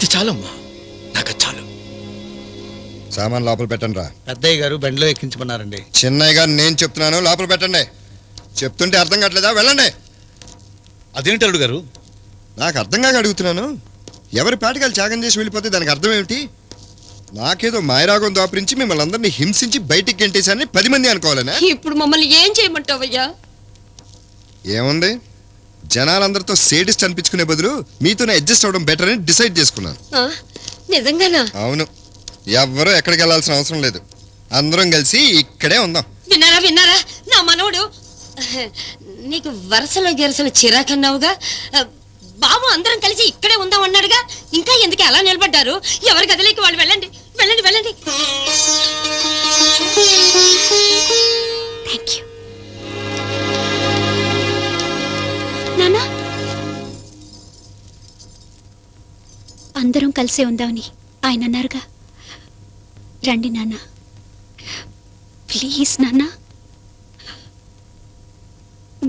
అది చాలమ్మా. నాకు చాలు. సామాన్ లోపల పెట్టండి రా. పెద్దయ్య గారు బండిలో ఎక్కించమన్నారండి. చిన్నయ్య గారు నేను చెప్తున్నాను లోపల పెట్టండి. చెప్తుంటే అర్థం కావట్లేదా? వెళ్ళండి. అదేంటి అల్లుడు గారు? నాకు అర్థం కాక అడుగుతున్నాను. ఎవరి పాటికలు త్యాగం చేసి వెళ్ళిపోతే దానికి అర్థం ఏమిటి? నాకేదో మాయరాగం దాపురించి మిమ్మల్ని అందరినీ హింసించి బయటికి గెంటేశారని పది మంది అనుకోవాలనా? ఇప్పుడు మమ్మల్ని ఏం చేయమంటావయ్యా? ఏముంది? జనాలందరితో సేడిస్ట్ అనిపించుకునే బదులు మీతోనే అడ్జస్ట్ అవ్వడం బెటర్ అని డిసైడ్ చేసుకున్నాను. ఆ, నిజంగానా? అవును. ఎవ్వరూ ఎక్కడికి వెళ్ళాల్సిన అవసరం లేదు. అందరం కలిసి ఇక్కడే ఉందాం. విన్నారా విన్నారా? నా మనవడు. నీకు వరసలో గెరసలు చిరాకన్నావుగా? బాబు అందరం కలిసి ఇక్కడే ఉందాం అన్నాడుగా. ఇంకా ఎందుకు అలా నిలబడ్డారు? ఎవరి గదిలోకి వాళ్ళు వెళ్ళండి. అందరం కలిసే ఉందామని ఆయన అన్నారుగా. రండి నాన్న. ప్లీజ్ నాన్న.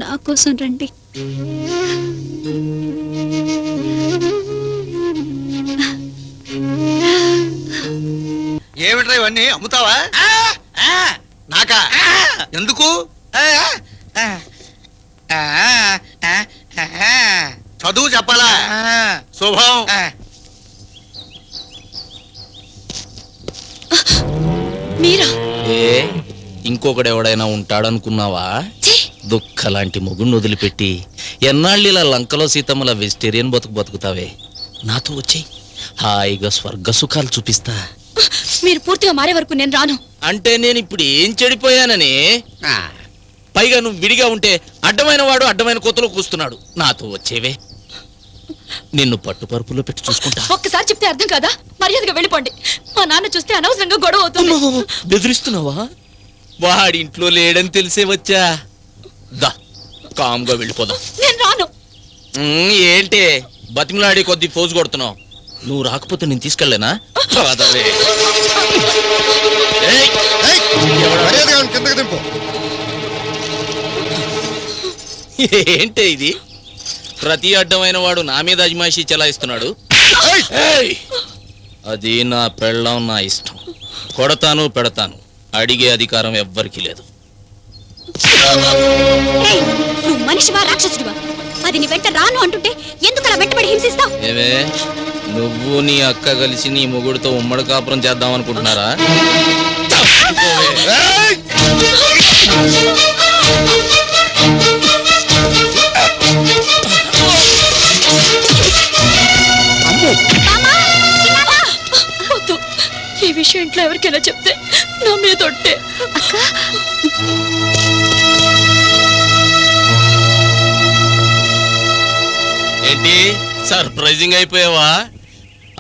నా కోసం రండి. ఏమిట్రా ఇవన్నీ? అమ్ముతావా? నాకా? ఎందుకు? చదువు చెప్పాలా? శుభం. మీరా? ఏ ఇంకొకడెవడైనా ఉంటాడనుకున్నావా? ఛీ! దుఃఖలాంటి మొగుడిని వదిలిపెట్టి ఎన్నాళ్ళు ఇలా లంకలో సీతమ్మల వెజిటేరియన్ బతుకు బతుకుతావే? నాతో వచ్చేయ్. హాయిగా స్వర్గ సుఖాలు చూపిస్తా. మీరు పూర్తిగా మారే వరకు నేను రాను. అంటే నేను ఇప్పుడు ఏం చెడిపోయానని? పైగా నువ్వు విడిగా ఉంటే అడ్డమైన వాడు అడ్డమైన కొత్తలో కూస్తున్నాడు. నాతో వచ్చేవే. నిన్ను పట్టుపరుపులో పెట్టి చూసుకుంటా. ఒక్కసారి చెప్తే అర్థం కదా? మర్యాదగా వెళ్ళిపోండి. మా నాన్న చూస్తే అనవసరంగా గొడవ అవుతుంది. బెదిరిస్తున్నావా? వాడి ఇంట్లో లేడని తెలిసే వచ్చా. దా కామ్గా వెళ్ళిపోదాం. నేను రాను. ఏంటి? బతిమలాడి కొద్ది పోజు కొడుతున్నావు. నువ్వు రాకపోతే నేను తీసుకెళ్ళలేనా? పదవే. ఏయ్, ఏయ్! మర్యాదగా ఉండు, కిందకి దింపు ఏంటి ఇది? ప్రతి అడ్డమైన వాడు నా మీద అజమాయిషీ చెలాయిస్తున్నాడు. ఏయ్! అది నా పెళ్ళం నా ఇష్టం. కొడతాను పెడతాను. అడిగే అధికారం ఎవ్వరికీ లేదు. ఏయ్, నువ్వు మనిషివా రాక్షసుడివా? అది నీ వెంట రాను అంటుంటే ఎందుకు అలా వెంటబడి హింసిస్తావు? ఏమే నువ్వు నీ అక్క కలిసి నీ మొగుడితో ఉమ్మడి కాపురం చేద్దాం అనుకుంటున్నారా? ఏయ్! ఈ విషయం ఇంట్లో ఎవరికైనా చెప్తే నా మీద ఒట్టే. ఏంటి? సర్ప్రైజింగ్ అయిపోయావా?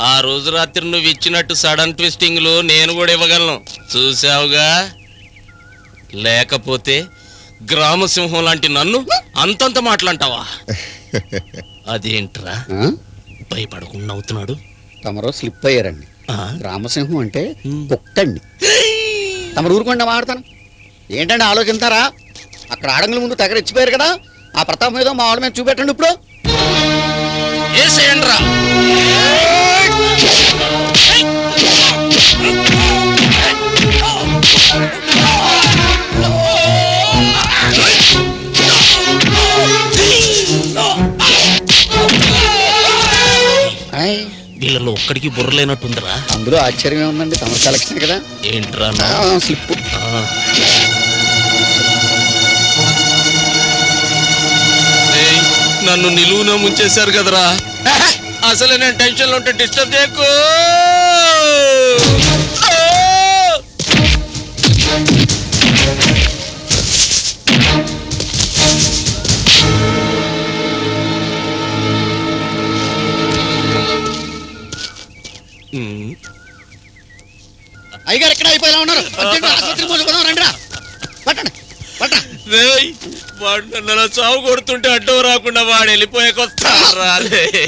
ఆ రోజు రాత్రి నువ్వు ఇచ్చినట్టు సడన్ ట్విస్టింగ్లు నేను కూడా ఇవ్వగలను. చూసావుగా లేకపోతే గ్రామసింహం లాంటి నన్ను అంతంత మాటలంటావా? అదేంట్రా? భయపడకుండా నవ్వుతున్నాడు తమరు స్లిప్ అయ్యారండి? రామసింహం అంటే. కుక్కండి తమరు ఊరుకుండా మాడతాను ఏంటండి ఆలోచిస్తారా? అక్కడ ఆడంగుల ముందు తెగ రెచ్చిపోయారు కదా. ఆ ప్రతాపం ఏదో మా వాళ్ళ మీద చూపెట్టండి ఇప్పుడు. ఏసేయండ్రా. ఆయ్, వీళ్ళలో ఒక్కడికి బుర్ర లేనట్టుందిరా. అందులో ఆశ్చర్యమే ఉందండి తమరు కలెక్షన్ కదా. ఏంట్రా నా- స్లిప్ ఆ. ఏయ్, నన్ను నిలువున ముంచేశారు కదరా. అసలు నేను టెన్షన్లో ఉంటే డిస్టర్బ్ చేయకు. అయ్యగారు ఎక్కడ అయిపోయేలా ఉన్నారు? అర్జెంట్ ఆసుపత్రికి మోసుకుందాం రండి రా పట్టండి వాడు నన్ను చావు కొడుతుంటే అడ్డం రాకుండా వాడు వెళ్ళిపోయాకొస్తా రా రే?